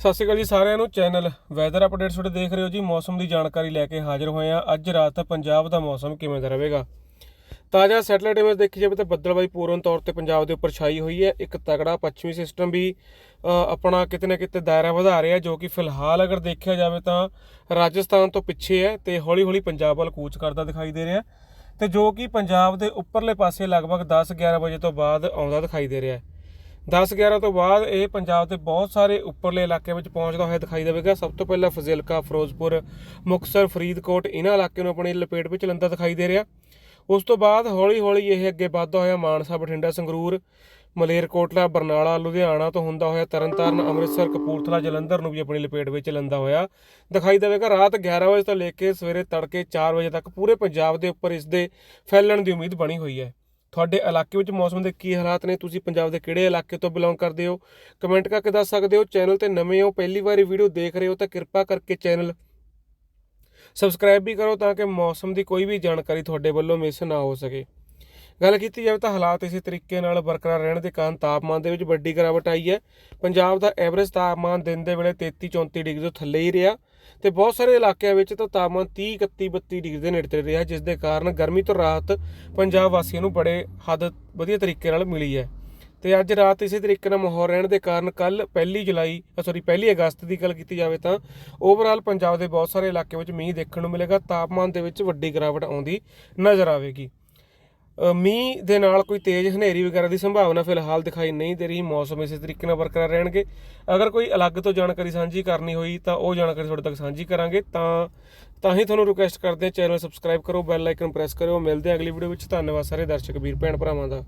ਸਤਿ ਸ਼੍ਰੀ ਅਕਾਲ ਜੀ ਸਾਰਿਆਂ ਨੂੰ, ਚੈਨਲ ਵੈਦਰ ਅਪਡੇਟਸ ਤੁਹਾਡੇ ਦੇਖ ਰਹੇ ਹੋ ਜੀ। ਮੌਸਮ ਦੀ ਜਾਣਕਾਰੀ ਲੈ ਕੇ ਹਾਜ਼ਰ ਹੋਏ ਆ ਅੱਜ ਰਾਤ ਪੰਜਾਬ ਦਾ ਮੌਸਮ ਕਿਵੇਂ ਦਾ ਰਹੇਗਾ? ਤਾਜ਼ਾ ਸੈਟਲਾਈਟ ਇਮੇਜ ਦੇਖੀ ਜਾਵੇ ਤਾਂ ਬੱਦਲਬਾਈ ਪੂਰਨ ਤੌਰ ਤੇ ਪੰਜਾਬ ਦੇ ਉੱਪਰ ਛਾਈ ਹੋਈ ਹੈ। ਇੱਕ ਤਗੜਾ ਪੱਛਮੀ ਸਿਸਟਮ ਵੀ ਆਪਣਾ ਕਿਤੇ ਨਾ ਕਿਤੇ ਦਾਇਰਾ ਵਧਾ ਰਿਹਾ ਜੋ ਕਿ ਫਿਲਹਾਲ ਅਗਰ ਦੇਖਿਆ ਜਾਵੇ ਤਾਂ ਰਾਜਸਥਾਨ ਤੋਂ ਪਿੱਛੇ ਹੈ ਤੇ ਹੌਲੀ-ਹੌਲੀ ਪੰਜਾਬ ਵੱਲ ਕੂਚ ਕਰਦਾ ਦਿਖਾਈ ਦੇ ਰਿਹਾ ਤੇ ਜੋ ਕਿ ਪੰਜਾਬ ਦੇ ਉੱਪਰਲੇ ਪਾਸੇ ਲਗਭਗ 10-11 ਵਜੇ ਤੋਂ ਬਾਅਦ ਆਉਂਦਾ ਦਿਖਾਈ ਦੇ ਰਿਹਾ ਹੈ। 10-11 ਤੋਂ ਬਾਅਦ ਇਹ ਪੰਜਾਬ ਦੇ ਬਹੁਤ ਸਾਰੇ ਉੱਪਰਲੇ ਇਲਾਕੇ ਵਿੱਚ ਪਹੁੰਚਦਾ ਹੋਇਆ ਦਿਖਾਈ ਦੇਵੇਗਾ। ਸਭ ਤੋਂ ਪਹਿਲਾਂ ਫਜ਼ਿਲਕਾ, ਫਿਰੋਜ਼ਪੁਰ, ਮੁਕਤਸਰ, ਫਰੀਦਕੋਟ ਇਹਨਾਂ ਇਲਾਕੇ ਨੂੰ ਆਪਣੀ ਲਪੇਟ ਵਿੱਚ ਲੰਦਾ ਦਿਖਾਈ ਦੇ ਰਿਹਾ। ਉਸ ਤੋਂ ਬਾਅਦ ਹੌਲੀ-ਹੌਲੀ ਇਹ ਅੱਗੇ ਵੱਧਦਾ ਹੋਇਆ ਮਾਨਸਾ, ਬਠਿੰਡਾ, ਸੰਗਰੂਰ, ਮਲੇਰਕੋਟਲਾ, ਬਰਨਾਲਾ, ਲੁਧਿਆਣਾ ਤੋਂ ਹੁੰਦਾ ਹੋਇਆ ਤਰਨਤਾਰਨ, ਅੰਮ੍ਰਿਤਸਰ, ਕਪੂਰਥਲਾ, ਜਲੰਧਰ ਨੂੰ ਵੀ ਆਪਣੀ ਲਪੇਟ ਵਿੱਚ ਲੰਦਾ ਹੋਇਆ ਦਿਖਾਈ ਦੇਵੇਗਾ। ਰਾਤ 11 ਵਜੇ ਤੋਂ ਲੈ ਕੇ ਸਵੇਰੇ ਤੜਕੇ 4 ਵਜੇ ਤੱਕ ਪੂਰੇ ਪੰਜਾਬ ਦੇ ਉੱਪਰ ਇਸ ਦੇ ਫੈਲਣ ਦੀ ਉਮੀਦ ਬਣੀ ਹੋਈ ਹੈ। ਤੁਹਾਡੇ ਇਲਾਕੇ ਵਿੱਚ ਮੌਸਮ ਦੇ ਕੀ ਹਾਲਾਤ ਨੇ? ਤੁਸੀਂ ਪੰਜਾਬ ਦੇ ਕਿਹੜੇ ਇਲਾਕੇ ਤੋਂ ਬਿਲੋਂਗ ਕਰਦੇ ਹੋ? ਕਮੈਂਟ ਕਰਕੇ ਦੱਸ ਸਕਦੇ ਹੋ। ਚੈਨਲ ਤੇ ਨਵੇਂ ਹੋ, ਪਹਿਲੀ ਵਾਰੀ ਵੀਡੀਓ ਦੇਖ ਰਹੇ ਹੋ ਤਾਂ ਕਿਰਪਾ ਕਰਕੇ ਚੈਨਲ ਸਬਸਕ੍ਰਾਈਬ ਵੀ ਕਰੋ ਤਾਂ ਕਿ ਮੌਸਮ ਦੀ ਕੋਈ ਵੀ ਜਾਣਕਾਰੀ ਤੁਹਾਡੇ ਵੱਲੋਂ ਮਿਸ ਨਾ ਹੋ ਸਕੇ। ਗੱਲ ਕੀਤੀ ਜਾਵੇ ਤਾਂ ਹਾਲਾਤ ਇਸੇ ਤਰੀਕੇ ਨਾਲ ਬਰਕਰਾਰ ਰਹਿਣ ਦੇ ਕਾਰਨ ਤਾਪਮਾਨ ਦੇ ਵਿੱਚ ਵੱਡੀ ਗਿਰਾਵਟ ਆਈ ਹੈ। ਪੰਜਾਬ ਦਾ ਐਵਰੇਜ ਤਾਪਮਾਨ ਦਿਨ ਦੇ ਵੇਲੇ 33 34 ਡਿਗਰੀ ਤੋਂ ਥੱਲੇ ਹੀ ਰਿਹਾ ਤੇ ਬਹੁਤ ਸਾਰੇ ਇਲਾਕਿਆਂ ਵਿੱਚ ਤਾਂ ਤਾਪਮਾਨ 30 31 32 ਡਿਗਰੀ ਦੇ ਨੇੜੇ ਰਿਹਾ, ਜਿਸ ਦੇ ਕਾਰਨ ਗਰਮੀ ਤੋਂ ਰਾਹਤ ਪੰਜਾਬ ਵਾਸੀਆਂ ਨੂੰ ਬੜੇ ਹੱਦ ਵਧੀਆ ਤਰੀਕੇ ਨਾਲ ਮਿਲੀ ਹੈ। ਤੇ ਅੱਜ ਰਾਤ ਇਸੇ ਤਰੀਕੇ ਨਾਲ ਮਾਹੌਲ ਰਹਿਣ ਦੇ ਕਾਰਨ ਕੱਲ 1 ਜੁਲਾਈ ਸੌਰੀ 1 ਅਗਸਤ ਦੀ ਗੱਲ ਕੀਤੀ ਜਾਵੇ ਤਾਂ ਓਵਰਆਲ ਪੰਜਾਬ ਦੇ ਬਹੁਤ ਸਾਰੇ ਇਲਾਕੇ ਵਿੱਚ ਮੀਂਹ ਦੇਖਣ ਨੂੰ ਮਿਲੇਗਾ, ਤਾਪਮਾਨ ਦੇ ਵਿੱਚ ਵੱਡੀ ਗਿਰਾਵਟ ਆਉਂਦੀ ਨਜ਼ਰ ਆਵੇਗੀ। ਮੀਂਹ ਦੇ ਨਾਲ ਕੋਈ ਤੇਜ਼ ਹਨੇਰੀ ਵਗੈਰਾ ਦੀ ਸੰਭਾਵਨਾ ਫਿਲਹਾਲ ਦਿਖਾਈ ਨਹੀਂ ਦੇ ਰਹੀ, ਮੌਸਮ ਇਸੇ ਤਰੀਕੇ ਨਾਲ ਬਰਕਰਾਰ ਰਹਿਣਗੇ। ਅਗਰ ਕੋਈ ਅਲੱਗ ਤੋਂ ਜਾਣਕਾਰੀ ਸਾਂਝੀ ਕਰਨੀ ਹੋਈ ਤਾਂ ਉਹ ਜਾਣਕਾਰੀ ਤੁਹਾਡੇ ਤੱਕ ਸਾਂਝੀ ਕਰਾਂਗੇ। ਤਾਂ ਤਾਂ ਹੀ ਤੁਹਾਨੂੰ ਰਿਕੁਐਸਟ ਕਰਦੇ ਹਾਂ, ਚੈਨਲ ਸਬਸਕ੍ਰਾਈਬ ਕਰੋ ਬੈਲ ਆਈਕਨ ਪ੍ਰੈਸ ਕਰਿਓ। ਮਿਲਦੇ ਹਾਂ ਅਗਲੀ ਵੀਡੀਓ ਵਿੱਚ। ਧੰਨਵਾਦ ਸਾਰੇ ਦਰਸ਼ਕ, ਵੀਰ, ਭੈਣ ਭਰਾਵਾਂ ਦਾ।